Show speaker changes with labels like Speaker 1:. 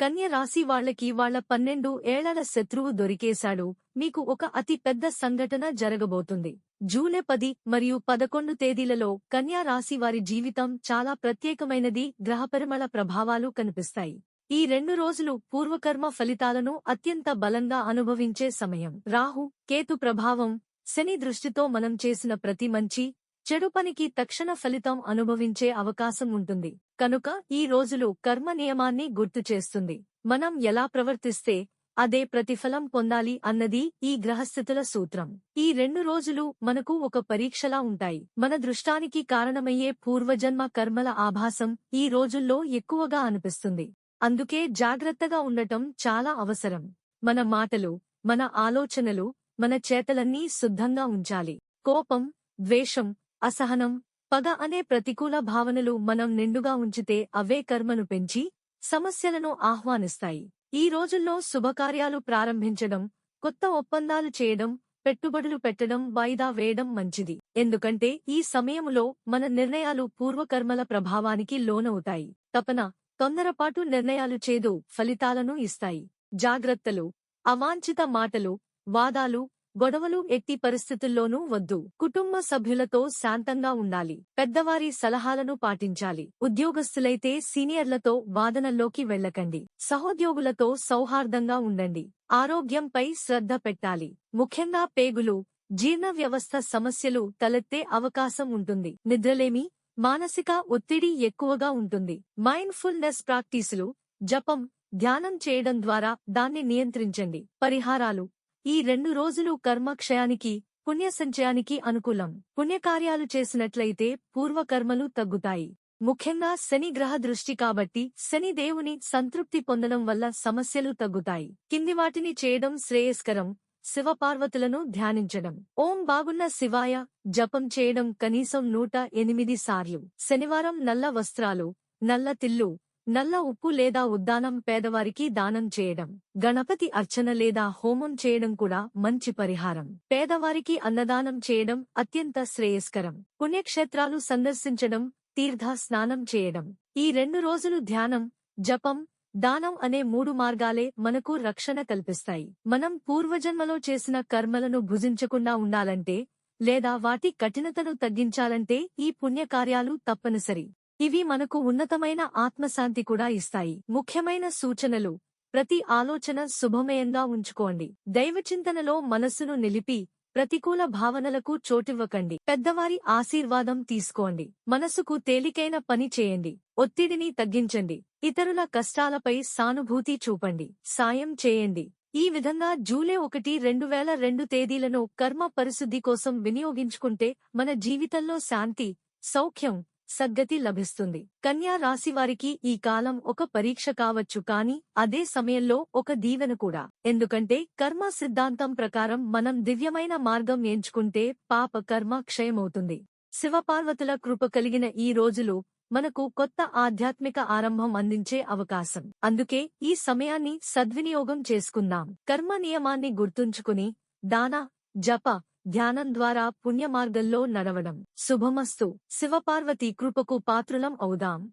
Speaker 1: కన్య రాశి వాళ్ళకి వాళ్ళ పన్నెండు ఏళ్ళ శత్రువు దొరికేశాడు. మీకు ఒక అతి పెద్ద సంఘటన జరగబోతుంది. జూలై పది మరియు పదకొండు తేదీలలో కన్యా రాశి వారి జీవితం చాలా ప్రత్యేకమైనది. గ్రహపరిమళ ప్రభావాలు కనిపిస్తాయి. ఈ రెండు రోజులు పూర్వకర్మ ఫలితాలను అత్యంత బలంగా అనుభవించే సమయం. రాహు కేతు ప్రభావం శని దృష్టితో మనం చేసిన ప్రతి మంచి చెడు పనికి తక్షణ ఫలితం అనుభవించే అవకాశం ఉంటుంది. కనుక ఈ రోజులు కర్మ నియమాన్ని గుర్తు చేస్తుంది. మనం ఎలా ప్రవర్తిస్తే అదే ప్రతిఫలం పొందాలి అన్నది ఈ గ్రహస్థితుల సూత్రం. ఈ రెండు రోజులు మనకు ఒక పరీక్షలా ఉంటాయి. మన దృష్టానికి కారణమయ్యే పూర్వజన్మ కర్మల ఆభాసం ఈ రోజుల్లో ఎక్కువగా అనిపిస్తుంది. అందుకే జాగ్రత్తగా ఉండటం చాలా అవసరం. మన మాటలు మన ఆలోచనలు మన చేతలన్నీ శుద్ధంగా ఉంచాలి. కోపం ద్వేషం అసహనం పగ అనే ప్రతికూల భావనలు మనం నిండుగా ఉంచితే అవే కర్మను పెంచి సమస్యలను ఆహ్వానిస్తాయి. ఈ రోజుల్లో శుభకార్యాలు ప్రారంభించడం కొత్త ఒప్పందాలు చేయడం పెట్టుబడులు పెట్టడం వాయిదా వేయడం మంచిది. ఎందుకంటే ఈ సమయములో మన నిర్ణయాలు పూర్వకర్మల ప్రభావానికి లోనవుతాయి. తపన తొందరపాటు నిర్ణయాలు చేదు ఫలితాలను ఇస్తాయి. జాగ్రత్తలు అవాంఛిత మాటలు వాదాలు గొడవలు ఎట్టి పరిస్థితుల్లోనూ వద్దు. కుటుంబ సభ్యులతో శాంతంగా ఉండాలి. పెద్దవారి సలహాలను పాటించాలి. ఉద్యోగస్తులైతే సీనియర్లతో వాదనల్లోకి వెళ్ళకండి. సహోద్యోగులతో సౌహార్దంగా ఉండండి. ఆరోగ్యంపై శ్రద్ధ పెట్టాలి. ముఖ్యంగా పేగులు జీర్ణ వ్యవస్థ సమస్యలు తలెత్తే అవకాశం ఉంటుంది. నిద్రలేమి మానసిక ఒత్తిడి ఎక్కువగా ఉంటుంది. మైండ్ఫుల్నెస్ ప్రాక్టీసులు జపం ధ్యానం చేయడం ద్వారా దాన్ని నియంత్రించండి. పరిహారాలు ఈ రెండు రోజులు కర్మక్షయానికి పుణ్యసంచయానికి అనుకూలం. పుణ్యకార్యాలు చేసినట్లయితే పూర్వకర్మలు తగ్గుతాయి. ముఖ్యంగా శని గ్రహ దృష్టి కాబట్టి శని దేవుని సంతృప్తి పొందడం వల్ల సమస్యలు తగ్గుతాయి. కింది వాటిని చేయడం శ్రేయస్కరం. శివపార్వతులను ధ్యానించడం. ఓం బాగున్న శివాయ జపం చేయడం కనీసం నూట ఎనిమిది సార్లు. శనివారం నల్ల వస్త్రాలు నల్ల తిల్లు నల్ల ఉప్పు లేదా ఉద్దానం పేదవారికి దానం చేయడం గణపతి అర్చన లేదా హోమం చేయడం కూడా మంచి పరిహారం. పేదవారికి అన్నదానం చేయడం అత్యంత శ్రేయస్కరం. పుణ్యక్షేత్రాలు సందర్శించడం తీర్థ స్నానం చేయడం. ఈ రెండు రోజులు ధ్యానం జపం దానం అనే మూడు మార్గాలే మనకు రక్షణ కల్పిస్తాయి. మనం పూర్వజన్మలో చేసిన కర్మలను భుజించకుండా ఉండాలంటే లేదా వాటి కఠినతను తగ్గించాలంటే ఈ పుణ్యకార్యాలు తప్పనిసరి. ఇవి మనకు ఉన్నతమైన ఆత్మశాంతి కూడా ఇస్తాయి. ముఖ్యమైన సూచనలు. ప్రతి ఆలోచన శుభమయంగా ఉంచుకోండి. దైవచింతనలో మనస్సును నిలిపి ప్రతికూల భావనలకు చోటివ్వకండి. పెద్దవారి ఆశీర్వాదం తీసుకోండి. మనసుకు తేలికైన పని చేయండి. ఒత్తిడిని తగ్గించండి. ఇతరుల కష్టాలపై సానుభూతి చూపండి. సాయం చేయండి. ఈ విధంగా జూలై ఒకటి రెండు వేల రెండు తేదీలను కర్మ పరిశుద్ధి కోసం వినియోగించుకుంటే మన జీవితంలో శాంతి సౌఖ్యం సద్గతి లభిస్తుంది. కన్యా రాశివారికి ఈ కాలం ఒక పరీక్ష కావచ్చు కాని అదే సమయంలో ఒక దీవెన కూడా. ఎందుకంటే కర్మ సిద్ధాంతం ప్రకారం మనం దివ్యమైన మార్గం ఎంచుకుంటే పాప కర్మ క్షయమవుతుంది. శివపార్వతుల కృప కలిగిన ఈ రోజులు మనకు కొత్త ఆధ్యాత్మిక ఆరంభం అందించే అవకాశం. అందుకే ఈ సమయాన్ని సద్వినియోగం చేసుకుందాం. కర్మ నియమాన్ని గుర్తుంచుకుని దాన జప ధ్యానం ద్వారా పుణ్యమార్గంలో నడవడం. శుభమస్తు. శివపార్వతి కృపకు పాత్రులం అవుదాం.